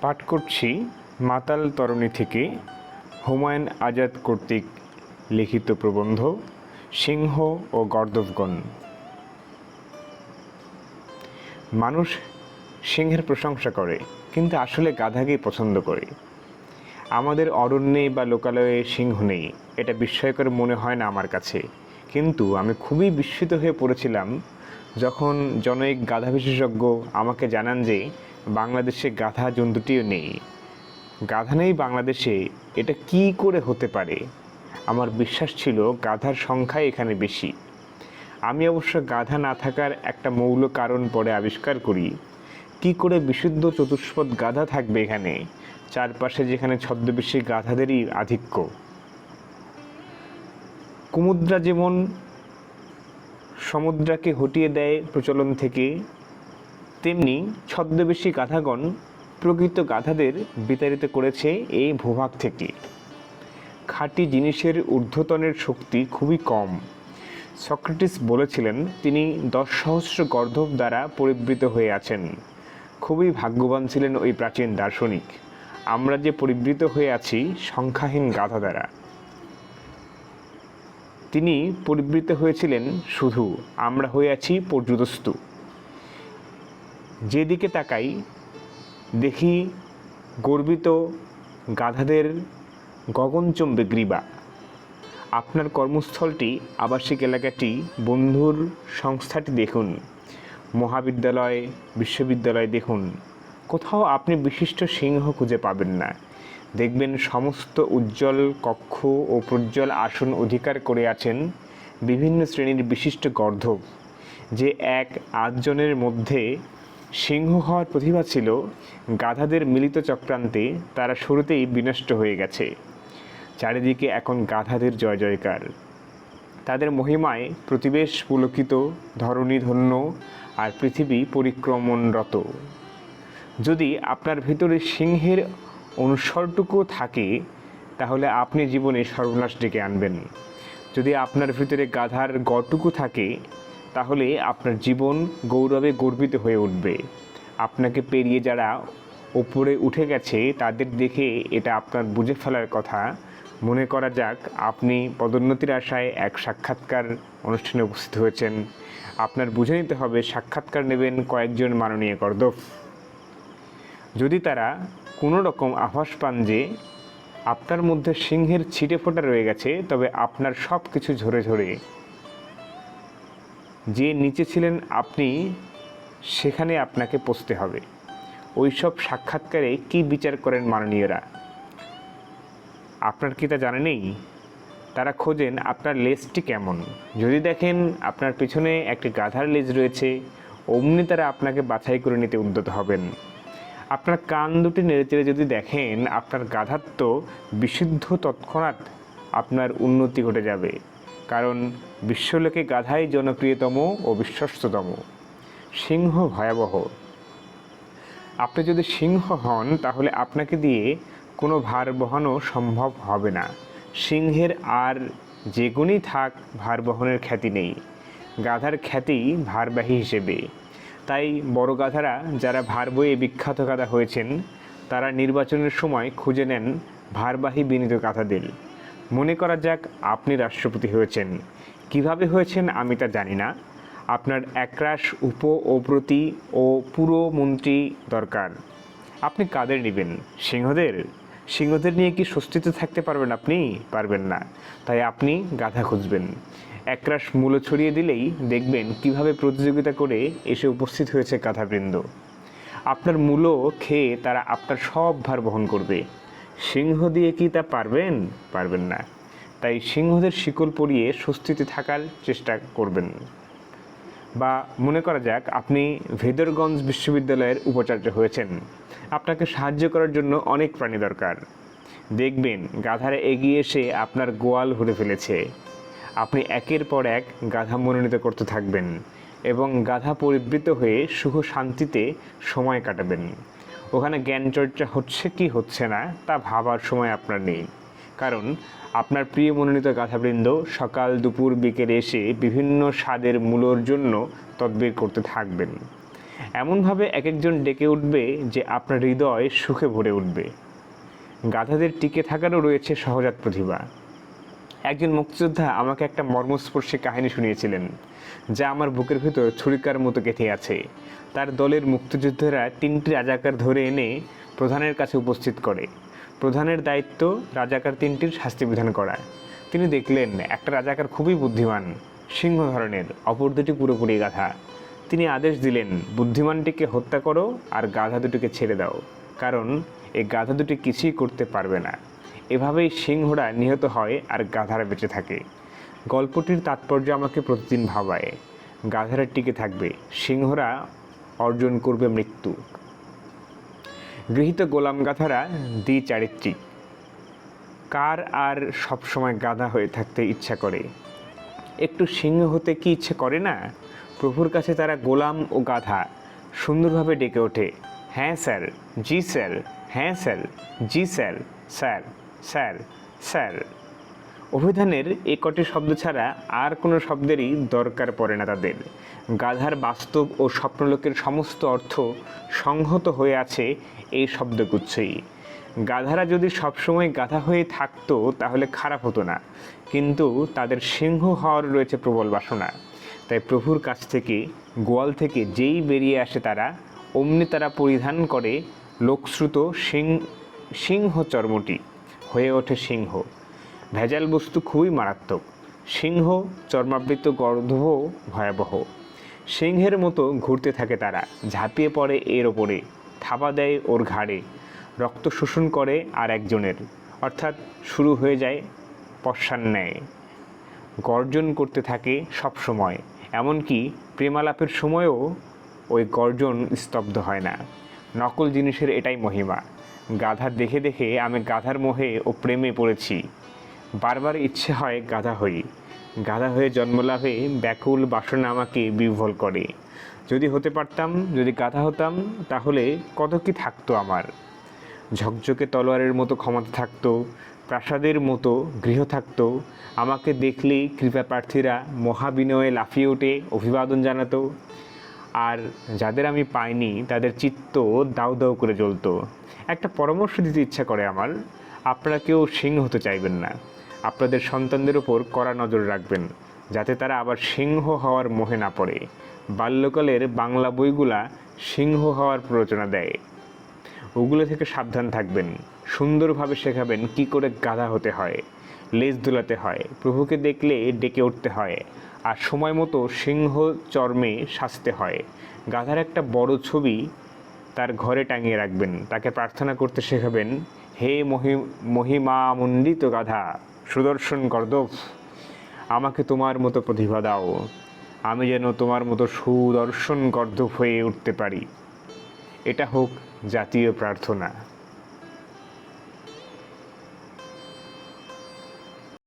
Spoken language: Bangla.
পাঠ করছি মাতাল তরণী থেকে হুমায়ুন আজাদ কর্তৃক লিখিত প্রবন্ধ, সিংহ ও গর্দভগণ। মানুষ সিংহের প্রশংসা করে, কিন্তু আসলে গাধাকেই পছন্দ করে। আমাদের অরণ্যে বা লোকালয়ে সিংহ নেই, এটা বিস্ময়কর মনে হয় না আমার কাছে। কিন্তু আমি খুবই বিস্মিত হয়ে পড়েছিলাম যখন জনৈক গাধা বিশেষজ্ঞ আমাকে জানান যে বাংলাদেশে গাধা জন্তুটিও নেই। গাধা নেই বাংলাদেশে, এটা কি করে হতে পারে? আমার বিশ্বাস ছিল গাধার সংখ্যাই এখানে বেশি। আমি অবশ্য গাধা না থাকার একটা মৌল কারণ পরে আবিষ্কার করি। কি করে বিশুদ্ধ চতুষ্পদ গাধা থাকবে এখানে? চারপাশে যেখানে ছদ্মবেশী গাধাদেরই আধিক্য। কুমুদ্রা যেমন সমুদ্রাকে হটিয়ে দেয় প্রচলন থেকে তেমনি ছদ্মবেশী গাধাগণ প্রকৃত গাধাদের বিতাড়িত করেছে এই ভূভাগ থেকে। খাঁটি জিনিসের ঊর্ধ্বতনের শক্তি খুবই কম। সক্রেটিস বলেছিলেন, তিনি দশ সহস্র গর্ধব দ্বারা পরিবৃত হয়ে আছেন। খুবই ভাগ্যবান ছিলেন ওই প্রাচীন দার্শনিক। আমরা যে পরিবৃত হয়ে আছি, সংখ্যাহীন গাধা দ্বারা। তিনি পরিবৃত হয়েছিলেন শুধু, আমরা হয়ে আছি পর্যুদস্তু। যেদিকে তাকাই, দেখি গর্বিত গাধাদের গগনচম্বে গ্রীবা। আপনার কর্মস্থলটি, আবাসিক এলাকাটি, বন্ধুর সংস্থাটি দেখুন, মহাবিদ্যালয়, বিশ্ববিদ্যালয় দেখুন। কোথাও আপনি বিশিষ্ট সিংহ খুঁজে পাবেন না। দেখবেন সমস্ত উজ্জ্বল কক্ষ ও প্রজ্জ্বল আসন অধিকার করে আছেন বিভিন্ন শ্রেণির বিশিষ্ট গর্ধব, যে এক আটজনের মধ্যে সিংহ হওয়ার প্রতিভা ছিল গাধাদের মিলিত চক্রান্তে তারা শুরুতেই বিনষ্ট হয়ে গেছে। চারিদিকে এখন গাধাদের জয় জয়কার। তাদের মহিমায় প্রতিবেশ পুলকিত, ধরণী ধন্য আর পৃথিবী পরিক্রমণরত। যদি আপনার ভিতরে সিংহের অনুসরটুকু থাকে, তাহলে আপনি জীবনে সর্বনাশ ডেকে আনবেন। যদি আপনার ভিতরে গাধার গড়টুকু থাকে তাহলে আপনার জীবন গৌরবে গর্বিত হয়ে উঠবে। আপনাকে পেরিয়ে যারা ওপরে উঠে গেছে, তাদের দেখে এটা আপনার বুঝে ফেলার কথা। মনে করা যাক, আপনি পদোন্নতির আশায় এক সাক্ষাৎকার অনুষ্ঠানে উপস্থিত হয়েছেন। আপনার বুঝে নিতে হবে, সাক্ষাৎকার নেবেন কয়েকজন মাননীয় কর্দফ যদি তারা কোনো রকম আভাস পান যে আপনার মধ্যে সিংহের ছিটে ফোটা রয়ে গেছে, তবে আপনার সব কিছু ঝরে ঝরে যে নিচে ছিলেন আপনি, সেখানে আপনাকে পৌঁছতে হবে। ওই সব সাক্ষাৎকারে কি বিচার করেন মাননীয়রা? আপনার কি তা জানা নেই? তারা খোঁজেন আপনার লেজটি কেমন। যদি দেখেন আপনার পিছনে একটি গাধার লেজ রয়েছে, অমনি তারা আপনাকে বাছাই করে নিতে উদ্যত হবেন। আপনার কান দুটি নেড়েচেড়ে যদি দেখেন, আপনার গাধাত্ব বিশুদ্ধ তৎক্ষণাৎ আপনার উন্নতি ঘটে যাবে। কারণ বিশ্বলোকে গাধাই জনপ্রিয়তম ও বিশ্বস্ততম। সিংহ ভয়াবহ। আপনি যদি সিংহ হন, তাহলে আপনাকে দিয়ে কোনো ভার বহানো সম্ভব হবে না। সিংহের আর যে গুণই থাক, ভার বহনের খ্যাতি নেই। গাধার খ্যাতি ভারবাহী হিসেবে। তাই বড় গাধারা যারা ভার বইয়ে বিখ্যাত গাধা হয়েছেন, তারা নির্বাচনের সময় খুঁজে নেন ভারবাহী বিনীত গাধাদের। মনে করা যাক আপনি রাষ্ট্রপতি হয়েছেন। কীভাবে হয়েছেন আমি তা জানি না। আপনার একরাশ উপ ও প্রতি ও পুরো মন্ত্রী দরকার। আপনি কাদের নেবেন, সিংহদের? সিংহদের নিয়ে কি স্বস্তিতে থাকতে পারবেন আপনি? পারবেন না। তাই আপনি গাধা খুঁজবেন। একরাশ মূল্য ছড়িয়ে দিলেই দেখবেন কীভাবে প্রতিযোগিতা করে এসে উপস্থিত হয়েছে গাধাবৃন্দ। আপনার মূল্য খেয়ে তারা আপনার সব ভার বহন করবে। সিংহ দিয়ে কি তা পারবেন? পারবেন না। তাই সিংহদের শিকল পরিয়ে স্বস্তিতে থাকার চেষ্টা করবেন। বা মনে করা যাক, আপনি ভেদরগঞ্জ বিশ্ববিদ্যালয়ের উপাচার্য হয়েছেন। আপনাকে সাহায্য করার জন্য অনেক প্রাণী দরকার। দেখবেন, গাধারা এগিয়ে এসে আপনার গোয়াল ভরে ফেলেছে। আপনি একের পর এক গাধা মনোনীত করতে থাকবেন এবং গাধা পরিবৃত হয়ে সুখ শান্তিতে সময় কাটাবেন। ওখানে জ্ঞান চর্চা হচ্ছে কি হচ্ছে না, তা ভাবার সময় আপনার নেই। কারণ আপনার প্রিয় মনোনীত গাথাবৃন্দ সকাল দুপুর বিকেলে এসে বিভিন্ন স্বাদের মূলর জন্য তদবির করতে থাকবেন। এমনভাবে এক একজন ডেকে উঠবে যে আপনার হৃদয় সুখে ভরে উঠবে। গাধাদের টিকে থাকারও রয়েছে সহজাত প্রতিভা। একজন মুক্তিযোদ্ধা আমাকে একটা মর্মস্পর্শী কাহিনী শুনিয়েছিলেন, যা আমার বুকের ভিতর ছুরিকার মতো গেঁথে আছে। তার দলের মুক্তিযোদ্ধারা তিনটি রাজাকার ধরে এনে প্রধানের কাছে উপস্থিত করে। প্রধানের দায়িত্ব রাজাকার তিনটির শাস্তি বিধান করা। তিনি দেখলেন, একটা রাজাকার খুবই বুদ্ধিমান, সিংহ ধরনের, অপর দুটি পুরোপুরি গাধা। তিনি আদেশ দিলেন, বুদ্ধিমানটিকে হত্যা করো আর গাধা দুটিকে ছেড়ে দাও, কারণ এই গাধা দুটি কিছুই করতে পারবে না। এভাবেই সিংহরা নিহত হয় আর গাধারা বেঁচে থাকে। গল্পটির তাৎপর্য আমাকে প্রতিদিন ভাবায়। গাধারা টিকে থাকবে, সিংহরা অর্জন করবে মৃত্যু। গৃহীত গোলাম গাধারা দ্বি চারিত্রিক। কার আর সবসময় গাধা হয়ে থাকতে ইচ্ছা করে? একটু সিংহ হতে কি ইচ্ছে করে না? প্রভুর কাছে তারা গোলাম ও গাধা। সুন্দরভাবে ডেকে ওঠে। হ্যাঁ স্যার। জি, স্যার। হ্যাঁ স্যার। জি, স্যার। স্যার। Sir sir. অভিধানের এ কটি শব্দ ছাড়া আর কোনো শব্দেরই দরকার পড়ে না তাদের। গাধার বাস্তব ও স্বপ্নলোকের সমস্ত অর্থ সংহত হয়ে আছে এই শব্দগুচ্ছেই। গাধারা যদি সবসময় গাধা হয়ে থাকতো, তাহলে খারাপ হতো না। কিন্তু তাদের সিংহ হওয়ার রয়েছে প্রবল বাসনা। তাই প্রভুর কাছ থেকে, গোয়াল থেকে যেই বেরিয়ে আসে তারা, অমনি তারা পরিধান করে লোকশ্রুত সিং সিংহ চর্মটি হয়ে ওঠে সিংহ। ভেজাল বস্তু খুবই মারাত্মক। সিংহ চর্মাবৃত গর্ধব ভয়াবহ। সিংহের মতো ঘুরতে থাকে তারা, ঝাঁপিয়ে পড়ে এর ওপরে, থাবা দেয় ওর ঘাড়ে, রক্ত শোষণ করে আর একজনের, অর্থাৎ শুরু হয়ে যায় পশ্চান ন্যায়। গর্জন করতে থাকে সব সময়, এমনকি প্রেমালাপের সময়ও ওই গর্জন স্তব্ধ হয় না। নকল জিনিসের এটাই মহিমা। গাধা দেখে দেখে আমি গাধার মোহে ও প্রেমে পড়েছি। বারবার ইচ্ছে হয় গাধা হই। গাধা হয়ে জন্মলাভে ব্যাকুল বাসনা আমাকে বিহ্বল করে। যদি হতে পারতাম, যদি গাধা হতাম, তাহলে কত কি থাকতো আমার। ঝকঝকে তলোয়ারের মতো ক্ষমতা থাকতো, প্রাসাদের মতো গৃহ থাকতো, আমাকে দেখলেই কৃপা প্রার্থীরা মহাবিনয়ে লাফিয়ে উঠে অভিবাদন জানাতো। আর যাদের আমি পাইনি, তাদের চিত্ত দাউ দাউ করে জ্বলতো। একটা পরামর্শ দিতে ইচ্ছা করে আমার, আপনারা কেউ সিংহ হতে চাইবেন না। আপনাদের সন্তানদের উপর কড়া নজর রাখবেন, যাতে তারা আবার সিংহ হওয়ার মোহে না পড়ে। বাল্যকালের বাংলা বইগুলা সিংহ হওয়ার প্ররোচনা দেয়। ওগুলো থেকে সাবধান থাকবেন, সুন্দরভাবে শেখাবেন কি করে গাধা হতে হয়, লেজ দোলাতে হয়, প্রভুকে দেখলে ডেকে উঠতে হয় আর সময় মতো সিংহ চর্মে সাজতে হয়। গাধার একটা বড় ছবি তার ঘরে টাঙিয়ে রাখবেন। তাকে প্রার্থনা করতে শেখাবেন, হে মহি, মহিমামণ্ডিত গাধা, সুদর্শন গর্দভ আমাকে তোমার মতো প্রতিভা দাও। আমি যেন তোমার মতো সুদর্শন গর্দভ হয়ে উঠতে পারি। এটা হোক জাতীয় প্রার্থনা।